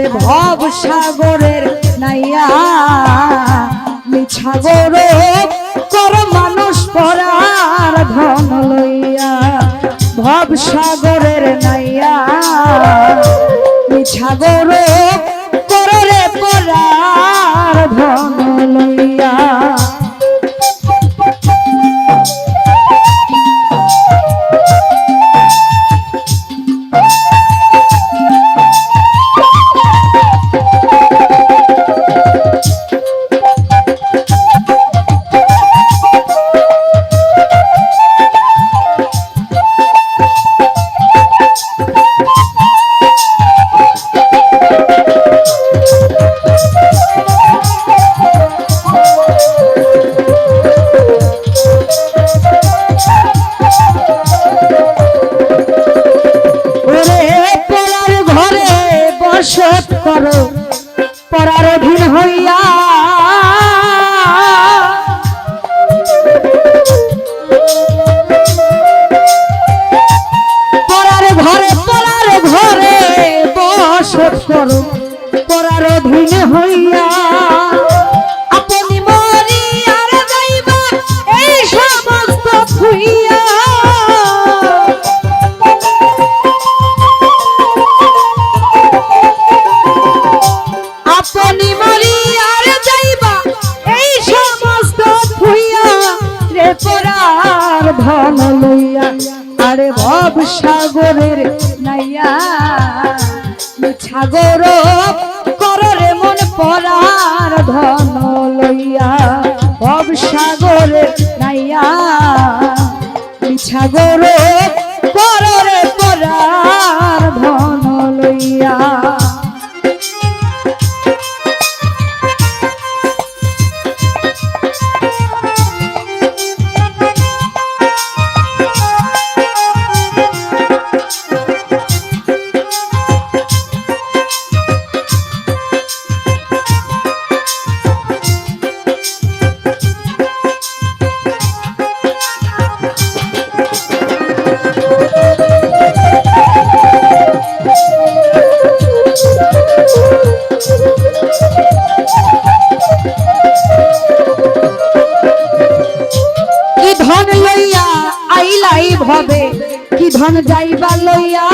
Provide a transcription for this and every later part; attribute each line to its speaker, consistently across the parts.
Speaker 1: আরে ভব সাগরের নাইয়া মিছা গৌরব কর মানুষ পরার ধন লইয়া, ভব সাগরের নাইয়া মিছা বসত করো পরার অধীন হইয়া। পরার ঘরে পরার ঘরে বসত করো পরার অধীন হইয়া। গৌরব কররে মন পরার ধন লইয়া। অব সাগরে নাইয়া মিছা ধন যাইবা লইয়া।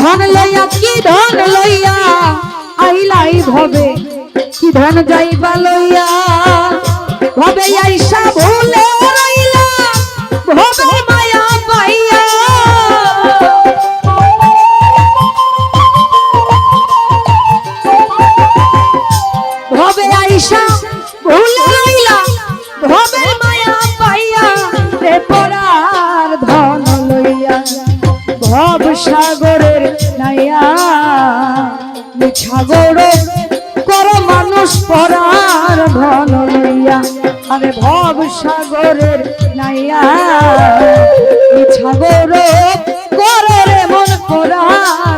Speaker 1: ধন লইয়া, কি ধন লইয়া? আইলাই ভবে, কি ধন যাইবা লইয়া? ভবে আইসা ভুলে নাইয়া মিছা গৌরব কর মন পরার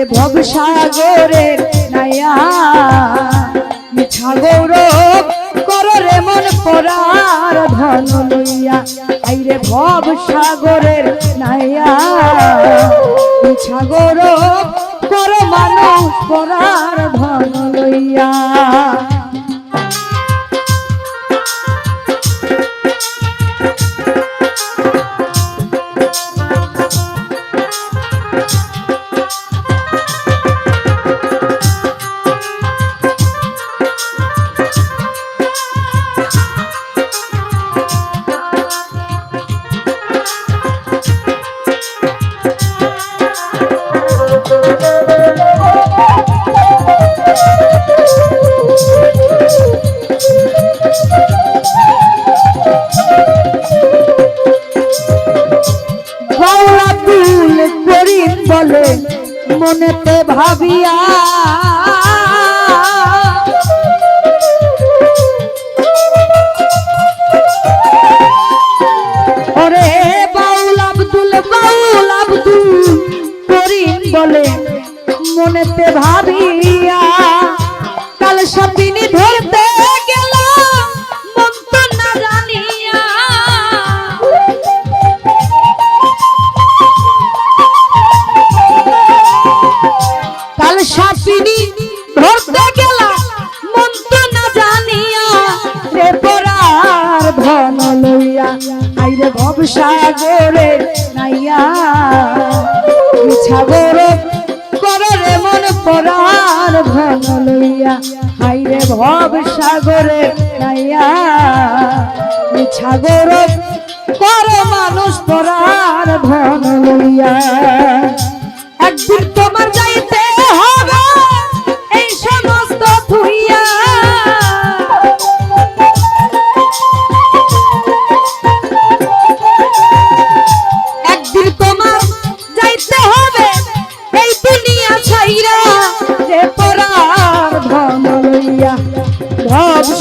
Speaker 1: এই রে নায়া। মিছা গৌরব কররে মন পরার ধন লইয়া। আই রে ভব সাগরের নাইয়া মিছা গৌরব কর মানুষ পরার ধন লইয়া। মনেতে ভাবিয়া ওরে আব্দুল বাউল আব্দুল করিম বলে মনেতে ভাবিয়া কাল সপিনী ধরতে গেল কাল সাপিনী ধরতে গেলাম মন না জানিয়া, রে পরার ধন লইয়া আইরে ভব সাগরে নাইয়া মিছা গৌরব করো মন পরার ধন লইয়া হাইরে ভব সাগরে নাইয়া মিছা গৌরব করো মানুষ পরার ধন লইয়া। একদিন তোমার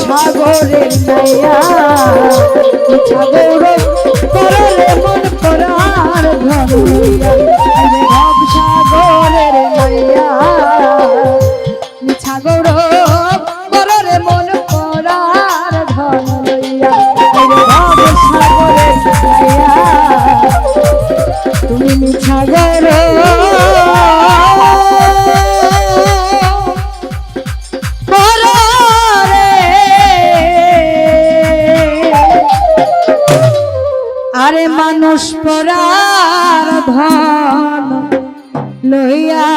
Speaker 1: সাগরের ইচ্ছা গৌরব করলে মন লইয়া আরে ভব সাগরের ইচ্ছা করলে মন আরে মানুষ পরার ভান লইয়া